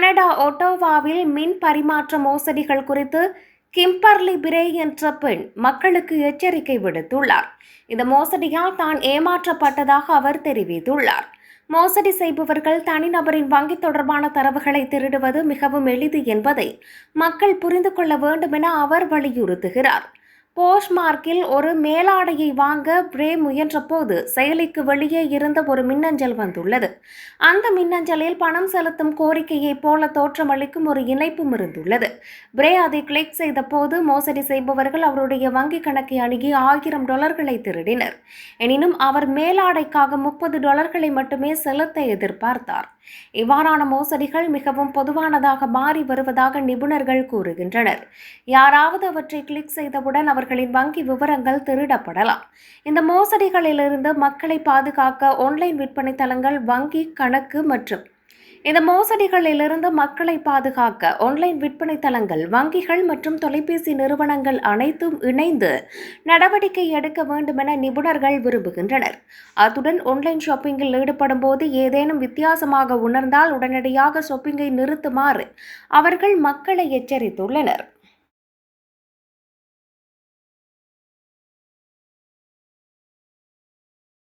Canada ஒட்டோவாவில் மின் பரிமாற்ற மோசடிகள் குறித்து கிம்பர்லி பிரே என்ற பெண் மக்களுக்கு எச்சரிக்கை விடுத்துள்ளார். இந்த மோசடியால் தான் ஏமாற்றப்பட்டதாக அவர் தெரிவித்துள்ளார். மோசடி செய்பவர்கள் தனிநபரின் வங்கி தொடர்பான தரவுகளை திருடுவது மிகவும் எளிது என்பதை மக்கள் புரிந்து கொள்ள வேண்டும் என அவர் வலியுறுத்துகிறார். போஸ்ட்மார்க்கில் ஒரு மேலாடையை வாங்க பிரே முயன்றபோது செயலிக்கு வெளியே இருந்த ஒரு மின்னஞ்சல் வந்துள்ளது. அந்த மின்னஞ்சலில் பணம் செலுத்தும் கோரிக்கையைப் போல தோற்றமளிக்கும் ஒரு இணைப்பும் இருந்துள்ளது. பிரே அதை கிளிக் செய்த போது மோசடி செய்பவர்கள் அவருடைய வங்கி கணக்கை அணுகி ஆயிரம் டாலர்களை திருடினர். எனினும் அவர் மேலாடைக்காக முப்பது டாலர்களை மட்டுமே செலுத்த எதிர்பார்த்தார். இவ்வாறான மோசடிகள் மிகவும் பொதுவானதாக மாறி வருவதாக நிபுணர்கள் கூறுகின்றனர். யாராவது அவற்றை கிளிக் செய்தவுடன் அவர்களின் வங்கி விவரங்கள் திருடப்படலாம். இந்த மோசடிகளிலிருந்து மக்களை பாதுகாக்க ஆன்லைன் விற்பனை தளங்கள் வங்கி கணக்கு மற்றும் இந்த மோசடிகளிலிருந்து மக்களை பாதுகாக்க ஆன்லைன் விற்பனை தளங்கள் வங்கிகள் மற்றும் தொலைபேசி நிறுவனங்கள் அனைத்தும் இணைந்து நடவடிக்கை எடுக்க வேண்டுமென நிபுணர்கள் விரும்புகின்றனர். அத்துடன் ஆன்லைன் ஷாப்பிங்கில் ஈடுபடும் போது ஏதேனும் வித்தியாசமாக உணர்ந்தால் உடனடியாக ஷாப்பிங்கை நிறுத்துமாறு அவர்கள் மக்களை எச்சரித்துள்ளனர்.